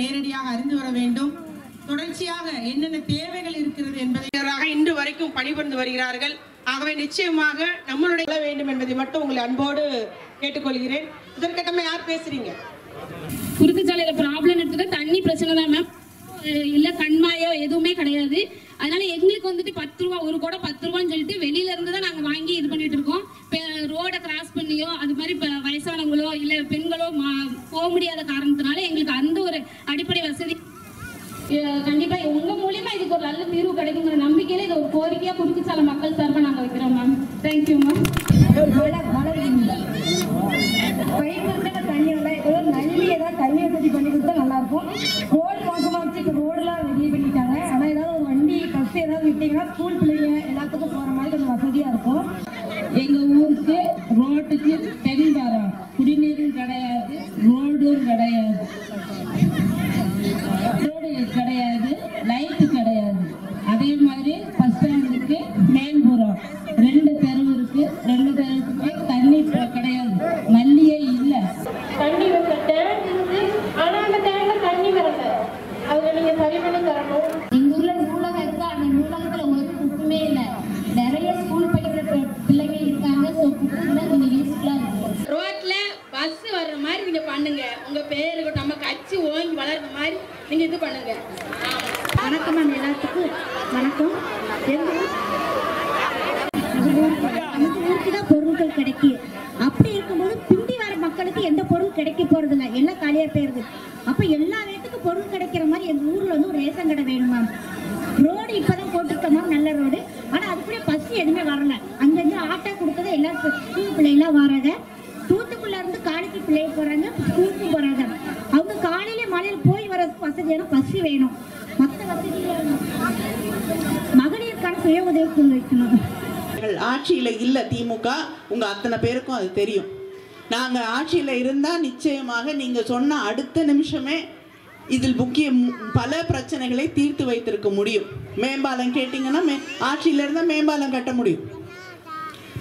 நேரடியாக அறிந்து வர வேண்டும். தொடர்ச்சியாக என்னென்ன தேவைகள் இருக்கிறது என்பதை இன்று வரைக்கும் பணிபுரிந்து வருகிறார்கள். ஆகவே நிச்சயமாக நம்மளுடைய வேண்டும் என்பதை மட்டும் உங்களை அன்போடு கேட்டுக்கொள்கிறேன். முதற்கட்டமா யார் பேசுறீங்க? குறுக்குச்சாலையில ப்ராப்ளம் எடுத்துட்டு அது மாதிரி இப்ப வயசானவங்களோ இல்ல பெண்களோ மா- போக முடியாத காரணத்தினால எங்களுக்கு அந்த ஒரு அடிப்படை வசதி. கண்டிப்பா. உங்க மூலியமா இதுக்கு ஒரு நல்ல தீர்வு கிடைக்குங்கிற நம்பிக்கையில இது ஒரு கோரிக்கையா குறுக்குச்சாலை மக்கள் சார்பா நாங்க வைக்கிறோம் மேம் தேங்க்யூ மேம் மழை மழை இல்லை. பயிர்களுக்கு தண்ணி இல்லை ஏதோ நல்லி ஏதாவது தண்ணி வசதி பண்ணி கொடுத்தா நல்லா இருக்கும் ரோடு மோசமாக வச்சு இப்போ ரோடெலாம் ரெடி பண்ணிட்டாங்க ஆனால் ஏதாவது ஒரு வண்டி பஸ் ஏதாவது விட்டீங்கன்னா ஸ்கூல் பிள்ளைங்க எல்லாத்துக்கும் போகிற மாதிரி கொஞ்சம் வசதியாக இருக்கும் எங்க ரோட்டுக்கு ரோட்டுக்கு தென்பாரம் குடிநீரும் கிடையாது ரோடும் கிடையாது. ரோடு கிடையாது லைட்டு கிடையாது. அதே மாதிரி பஸ் ஸ்டாண்டுக்கு மேல்புறம். ரெண்டு தெருவு இருக்கு ரெண்டு தெருவுக்குமே தண்ணி கிடையாது. மல்லியே இல்லை. தண்ணி வந்த டேங்க் இருக்கு ஆனா அந்த டேங்க்ல தண்ணி வரல. அதை நீங்க சரி பண்ணி தரணும் எங்க ஊர்ல நூலகம் இருக்கு அந்த நூலகத்துல ஒரு புக்குமே இல்ல நிறைய ஸ்கூல் படிக்கிற பி- பிள்ளைங்க இருக்காங்க ஸோ புக்கு கொஞ்சம் யூஸ்ஃபுல்லா இருக்கு ரோட்ல வர்ற மாதிரி நீங்க பண்ணுங்க. உங்க பேருக்கு நம்ம கட்சி ஓங்கி வளர்ற மாதிரி நீங்க இது பண்ணுங்க. வணக்கம் மேம் எல்லாத்துக்கும். வணக்கம். எங்கள் ஊருக்கு தான். பொருட்கள் கிடைக்கும் அப்படி இருக்கும்போது பிந்தி வர மக்களுக்கு எந்த பொருள் கிடைக்க போறது இல்லை. எல்லாம் காலியா போயிருது. அப்ப எல்லா வீட்டுக்கும் பொருள் கிடைக்கிற மாதிரி எங்க ஊர்ல வந்து ஒரு ரேஷன் கடை வேணும் மேம். ரோடு இப்பதான் போட்டிருக்கோம் மேம் நல்ல ரோடு. ஆனா அதுக்குள்ளே பஸ் எதுவுமே வரல. அங்கங்க ஆட்டோ கொடுத்தது எல்லாரும் ஸ்கூல் பிள்ளைலாம் வராங்க. தூத்துக்குள்ள இருந்து காலேஜ் பிள்ளைய போகிறாங்க ஸ்கூலுக்கு போகிறாங்க அவங்க காலையில் மலையில போய் வர வசதியான பசி வேணும். மற்ற வசதி மகளிருக்கான சுய உதவி ஆட்சியில் வைக்கணும் திமுக. உங்கள் அத்தனை பேருக்கும் அது தெரியும். நாங்கள் ஆட்சியில் இருந்தால் நிச்சயமாக நீங்கள் சொன்ன அடுத்த நிமிஷமே இதில் முக்கிய பல பிரச்சனைகளை தீர்த்து வைத்திருக்க முடியும். மேம்பாலம் கேட்டிங்கன்னா மே ஆட்சியில மேம்பாலம் கட்ட முடியும்.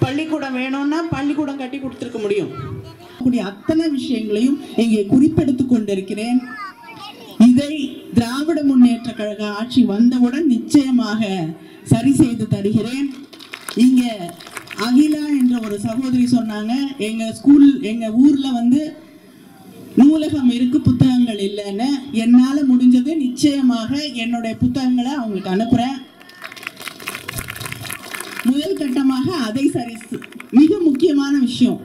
பள்ளிக்கூடம் வேணும்னா பள்ளிக்கூடம் கட்டி கொடுத்துருக்க முடியும். கூடிய அத்தனை விஷயங்களையும் இங்கே குறிப்பெடுத்து கொண்டிருக்கிறேன். இதை திராவிட முன்னேற்ற கழக ஆட்சி வந்தவுடன் நிச்சயமாக சரி செய்து தருகிறேன். இங்க அகிலா என்ற ஒரு சகோதரி சொன்னாங்க எங்க ஸ்கூல் எங்க ஊர்ல வந்து நூலகம் இருக்கு புத்தகங்கள் இல்லைன்னு. என்னால முடிஞ்சது நிச்சயமாக என்னுடைய புத்தகங்களை அவங்களுக்கு அனுப்புறேன். முதல் கட்டமாக அதை சரி மிக முக்கியமான விஷயம்.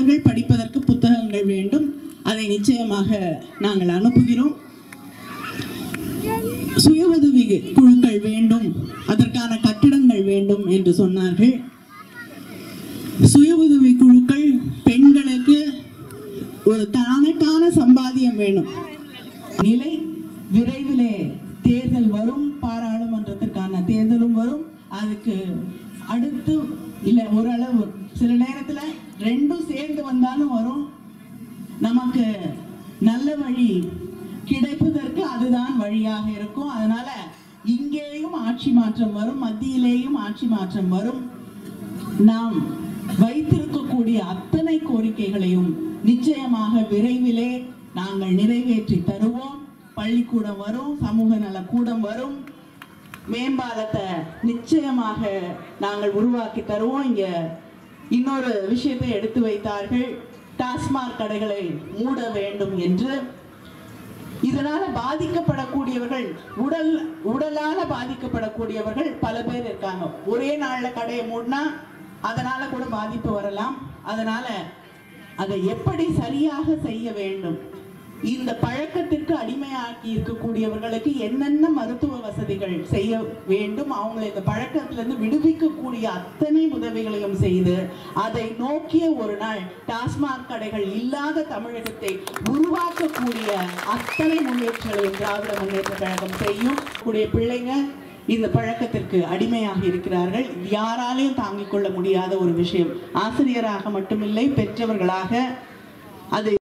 மாணவர்கள் படிப்பதற்கு புத்தகங்கள் வேண்டும். அதை நிச்சயமாக நாங்கள் அனுப்புகிறோம். சுய உதவி குழுக்கள் வேண்டும். அதற்கான கட்டிடங்கள் வேண்டும் என்று சொன்னார்கள். சுய உதவி குழுக்கள் பெண்களுக்கு ஒரு தனக்கான சம்பாதியம் வேணும் நிலை விரைவிலே தேர்தல் வரும். பாராளுமன்றத்திற்கான தேர்தலும் வரும். அதுக்கு அடுத்து இல்லை ஓரளவு சில நேரத்தில் வந்தாலும் வரும். நமக்கு நல்ல வழி கிடைப்பதற்கு அதுதான் வழியாக இருக்கும். அதனால இங்கேயும் ஆட்சி மாற்றம் வரும் மத்தியிலேயும் ஆட்சி மாற்றம் வரும். நாம் வைத்திருக்கக்கூடிய அத்தனை கோரிக்கைகளையும் நிச்சயமாக விரைவிலே நாங்கள் நிறைவேற்றி தருவோம். பள்ளிக்கூடம் வரும் சமூக நல கூடம் வரும். மேம்பாலத்தை நிச்சயமாக நாங்கள் உருவாக்கி தருவோம். இங்க இன்னொரு விஷயத்தை எடுத்து வைத்தார்கள். டாஸ்மாக் கடைகளை மூட வேண்டும் என்று. இதனால பாதிக்கப்படக்கூடியவர்கள் உடல் உடலால பாதிக்கப்படக்கூடியவர்கள் பல பேர் இருக்காங்க. ஒரே நாள்ல கடையை மூடினா அதனால கூட பாதிப்பு வரலாம். அதனால அதை எப்படி சரியாக செய்ய வேண்டும்? இந்த பழக்கத்திற்கு அடிமையாக்கி இருக்கக்கூடியவர்களுக்கு என்னென்ன மருத்துவ வசதிகள் செய்ய வேண்டும் அவங்களை இந்த பழக்கத்திலிருந்து விடுவிக்கக்கூடிய அத்தனை உதவிகளையும் செய்து அதை நோக்கிய ஒரு நாள் டாஸ்மாக் கடைகள் இல்லாத தமிழகத்தை உருவாக்கக்கூடிய அத்தனை முன்னேற்றங்களையும் திராவிட முன்னேற்ற கழகம் செய்யும் கூடிய பிள்ளைங்க இந்த பழக்கத்திற்கு அடிமையாக இருக்கிறார்கள். யாராலையும் தாங்கிக் கொள்ள முடியாத ஒரு விஷயம். ஆசிரியராக மட்டுமில்லை பெற்றவர்களாக அதை